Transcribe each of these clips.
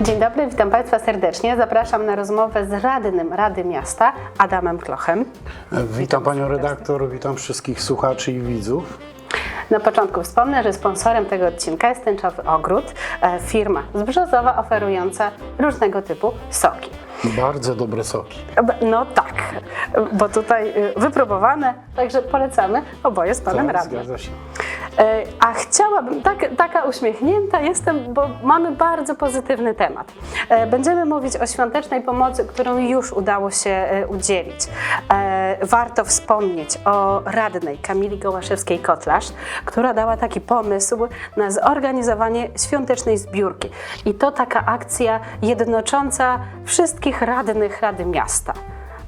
Dzień dobry, witam Państwa serdecznie. Zapraszam na rozmowę z radnym Rady Miasta Adamem Klochem. Witam panią redaktor, witam wszystkich słuchaczy i widzów. Na początku wspomnę, że sponsorem tego odcinka jest Tęczowy Ogród, e, firma zbrzozowa oferująca różnego typu soki. Bardzo dobre soki. No tak, bo tutaj y, wypróbowane, także polecamy oboje z Panem Tak, Radnym. zgadza się. E, A chciałabym, tak, taka uśmiechnięta jestem, bo mamy bardzo pozytywny temat. E, Będziemy mówić o świątecznej pomocy, którą już udało się e, udzielić. Warto wspomnieć o radnej Kamili Gołaszewskiej-Kotlarz, która dała taki pomysł na zorganizowanie świątecznej zbiórki. I to taka akcja jednocząca wszystkich radnych Rady Miasta.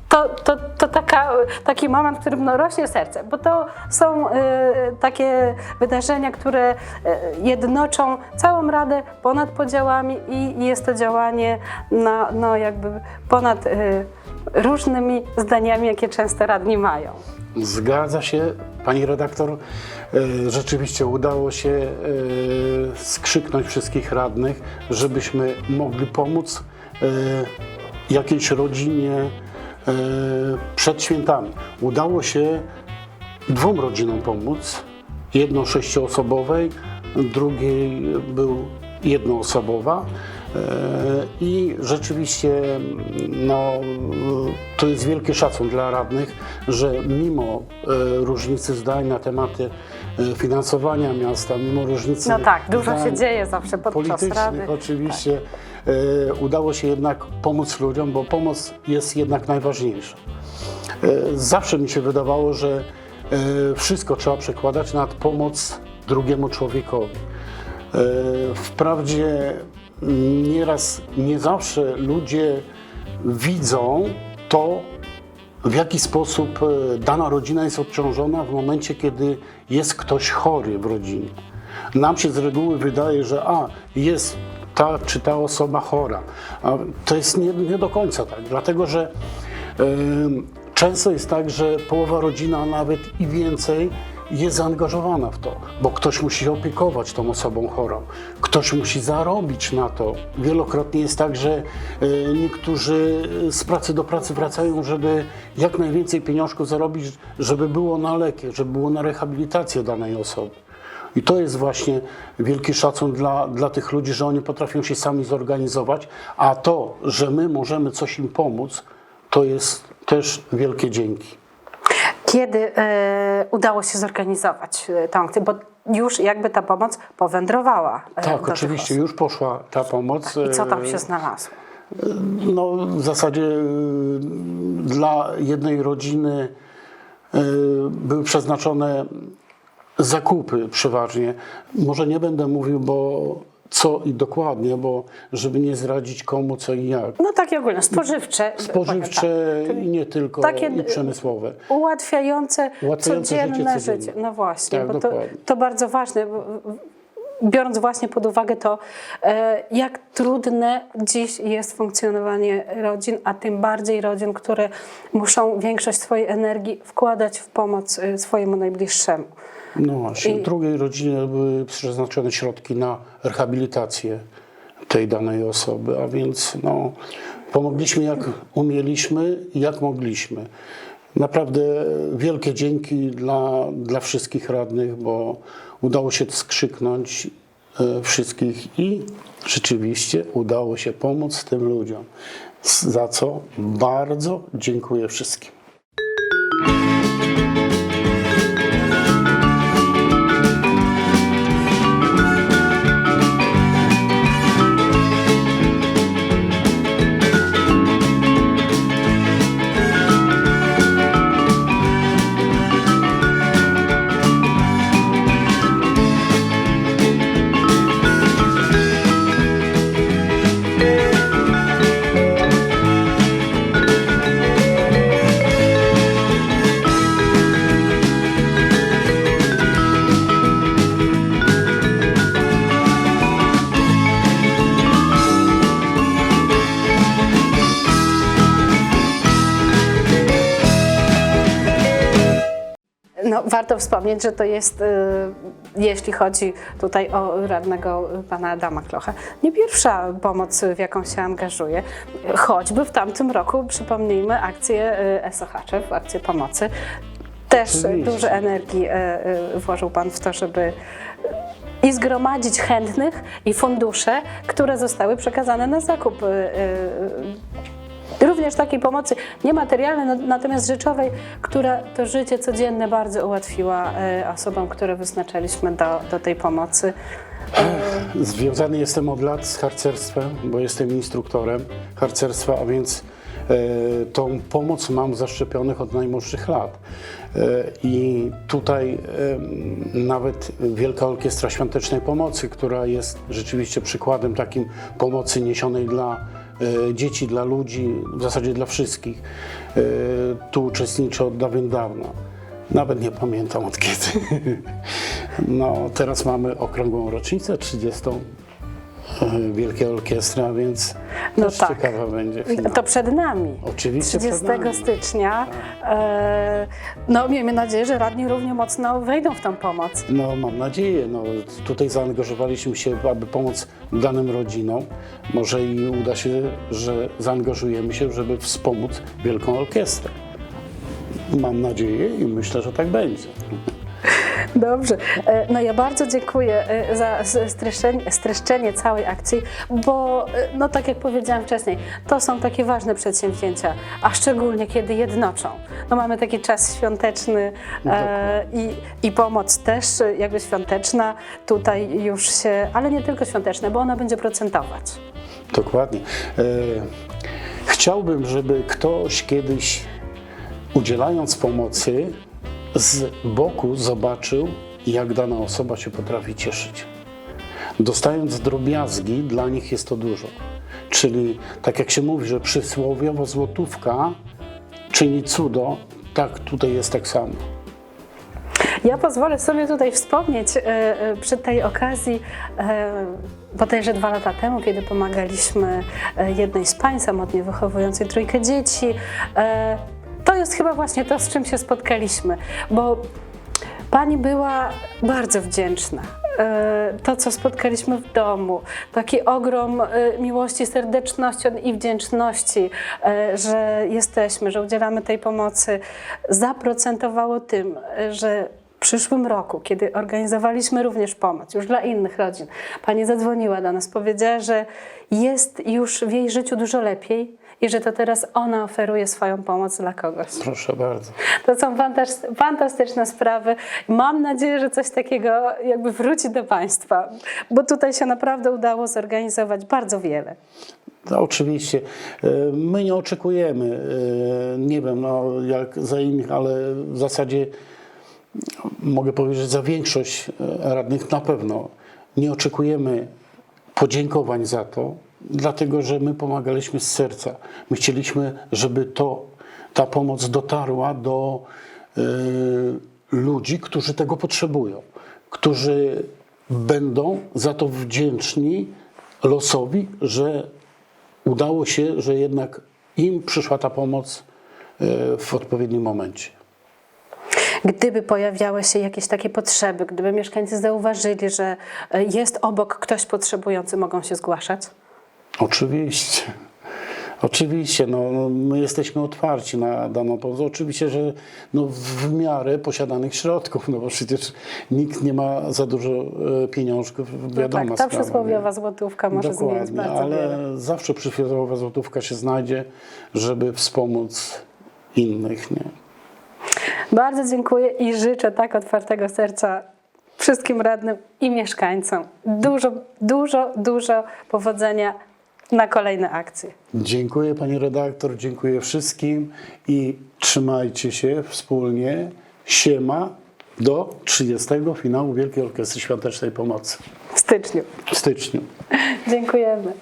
To, to, to taka, taki moment, w którym no, rośnie serce, bo to są e, takie wydarzenia, które e, jednoczą całą Radę ponad podziałami i jest to działanie na, no, jakby ponad e, różnymi zdaniami, jakie często radni mają. Zgadza się, pani redaktor. E, Rzeczywiście udało się e, skrzyknąć wszystkich radnych, żebyśmy mogli pomóc jakiejś rodzinie przed świętami. Udało się dwóm rodzinom pomóc. Jedną sześcioosobowej, drugiej był jednoosobowa. E, I rzeczywiście no, to jest wielki szacun dla radnych, że mimo e, różnicy zdań na tematy e, finansowania miasta, mimo różnicy No tak, dużo się dzieje zawsze podczas politycznych Rady. oczywiście, e, udało się jednak pomóc ludziom, bo pomoc jest jednak najważniejsza. E, Zawsze mi się wydawało, że e, wszystko trzeba przekładać nad pomoc drugiemu człowiekowi. E, Wprawdzie nieraz, nie zawsze ludzie widzą to, w jaki sposób e, dana rodzina jest obciążona w momencie, kiedy jest ktoś chory w rodzinie. Nam się z reguły wydaje, że a, jest ta czy ta osoba chora. A to jest nie, nie do końca tak, dlatego że często jest tak, że połowa rodzina, a nawet i więcej, jest zaangażowana w to, bo ktoś musi opiekować tą osobą chorą, ktoś musi zarobić na to. Wielokrotnie jest tak, że e, niektórzy z pracy do pracy wracają, żeby jak najwięcej pieniążków zarobić, żeby było na leki, żeby było na rehabilitację danej osoby. I to jest właśnie wielki szacun dla, dla tych ludzi, że oni potrafią się sami zorganizować, a to, że my możemy coś im pomóc, to jest też wielkie dzięki. Kiedy e, udało się zorganizować e, tę akcję? Bo już jakby ta pomoc powędrowała. e, Tak, oczywiście, już poszła ta pomoc. I co tam się znalazło? No, w zasadzie dla jednej rodziny były przeznaczone zakupy przeważnie. Może nie będę mówił, bo co i dokładnie, bo żeby nie zdradzić komu, co i jak. No takie ogólne, spożywcze. Spożywcze tak. i nie tylko, takie, i przemysłowe. Ułatwiające, Ułatwiające życie codzienne życie. codzienne. No właśnie, Tak, bo to, to bardzo ważne. Biorąc właśnie pod uwagę to, e, jak trudne dziś jest funkcjonowanie rodzin, a tym bardziej rodzin, które muszą większość swojej energii wkładać w pomoc e, swojemu najbliższemu. No właśnie, I- w drugiej rodzinie były przeznaczone środki na rehabilitację tej danej osoby, a więc no, pomogliśmy jak umieliśmy jak mogliśmy. Naprawdę wielkie dzięki dla, dla wszystkich radnych, bo udało się skrzyknąć e, wszystkich i rzeczywiście udało się pomóc tym ludziom. Za co bardzo dziękuję wszystkim. No, warto wspomnieć, że to jest, e, jeśli chodzi tutaj o radnego e, pana Adama Klocha, nie pierwsza pomoc, w jaką się angażuje. Choćby w tamtym roku, przypomnijmy, akcję e, SOH-ów, akcję pomocy. Też Oczywiście. dużo energii włożył pan w to, żeby i zgromadzić chętnych i fundusze, które zostały przekazane na zakup. Również takiej pomocy niematerialnej, no- natomiast rzeczowej, która to życie codzienne bardzo ułatwiła y, osobom, które wyznaczaliśmy do, do tej pomocy. Związany jestem od lat z harcerstwem, bo jestem instruktorem harcerstwa, a więc e, tą pomoc mam zaszczepionych od najmłodszych lat. E, I tutaj e, nawet Wielka Orkiestra Świątecznej Pomocy, która jest rzeczywiście przykładem takim pomocy niesionej dla e, dzieci, dla ludzi, w zasadzie dla wszystkich, e, tu uczestniczy od dawien dawna. Nawet nie pamiętam od kiedy. No, teraz mamy okrągłą rocznicę, 30. e, Wielkiej Orkiestry, a więc No też tak. ciekawa będzie finał. To przed nami. Oczywiście 30 przed nami. stycznia. E, no, miejmy nadzieję, że radni równie mocno wejdą w tą pomoc. No, mam nadzieję. No, tutaj zaangażowaliśmy się, aby pomóc danym rodzinom. Może i uda się, że zaangażujemy się, żeby wspomóc Wielką Orkiestrę. Mam nadzieję i myślę, że tak będzie. Dobrze. E, No ja bardzo dziękuję e, za streszczenie, streszczenie całej akcji, bo e, no tak jak powiedziałam wcześniej, to są takie ważne przedsięwzięcia, a szczególnie kiedy jednoczą. No mamy taki czas świąteczny e, i, i pomoc też jakby świąteczna tutaj już się, ale nie tylko świąteczna, bo ona będzie procentować. Dokładnie. E, chciałbym, żeby ktoś kiedyś, udzielając pomocy, z boku zobaczył, jak dana osoba się potrafi cieszyć. Dostając drobiazgi, dla nich jest to dużo. Czyli, tak jak się mówi, że przysłowiowo złotówka czyni cudo, tak tutaj jest tak samo. Ja pozwolę sobie tutaj wspomnieć e, e, przy tej okazji, e, bodajże dwa lata temu, kiedy pomagaliśmy jednej z pań samotnie wychowującej trójkę dzieci. E, to jest chyba właśnie to, z czym się spotkaliśmy, bo pani była bardzo wdzięczna. E, To, co spotkaliśmy w domu, taki ogrom e, miłości, serdeczności i wdzięczności, e, że jesteśmy, że udzielamy tej pomocy, zaprocentowało tym, że w przyszłym roku, kiedy organizowaliśmy również pomoc już dla innych rodzin, pani zadzwoniła do nas, powiedziała, że jest już w jej życiu dużo lepiej i że to teraz ona oferuje swoją pomoc dla kogoś. Proszę bardzo. To są fantas- fantastyczne sprawy. Mam nadzieję, że coś takiego jakby wróci do Państwa, bo tutaj się naprawdę udało zorganizować bardzo wiele. No, oczywiście. E, My nie oczekujemy, e, nie wiem no, jak za innych, ale w zasadzie mogę powiedzieć, że za większość e, radnych na pewno nie oczekujemy podziękowań za to, dlatego że my pomagaliśmy z serca. My chcieliśmy, żeby to, ta pomoc dotarła do e, ludzi, którzy tego potrzebują, którzy będą za to wdzięczni losowi, że udało się, że jednak im przyszła ta pomoc e, w odpowiednim momencie. Gdyby pojawiały się jakieś takie potrzeby, gdyby mieszkańcy zauważyli, że e, jest obok ktoś potrzebujący, mogą się zgłaszać? Oczywiście. Oczywiście, no, no, my jesteśmy otwarci na daną pomoc. Oczywiście, że no, w miarę posiadanych środków, no bo przecież nikt nie ma za dużo e, pieniążków, No wiadoma tak, ta przysłowiowa złotówka może zmienić Dokładnie, bardzo ale wiele. zawsze przysłowiowa złotówka się znajdzie, żeby wspomóc innych, nie? Bardzo dziękuję i życzę tak otwartego serca wszystkim radnym i mieszkańcom. Dużo, dużo, dużo powodzenia na kolejne akcje. Dziękuję pani redaktor, dziękuję wszystkim i trzymajcie się wspólnie. Siema do 30 finału Wielkiej Orkiestry Świątecznej Pomocy W styczniu. w styczniu. Dziękujemy.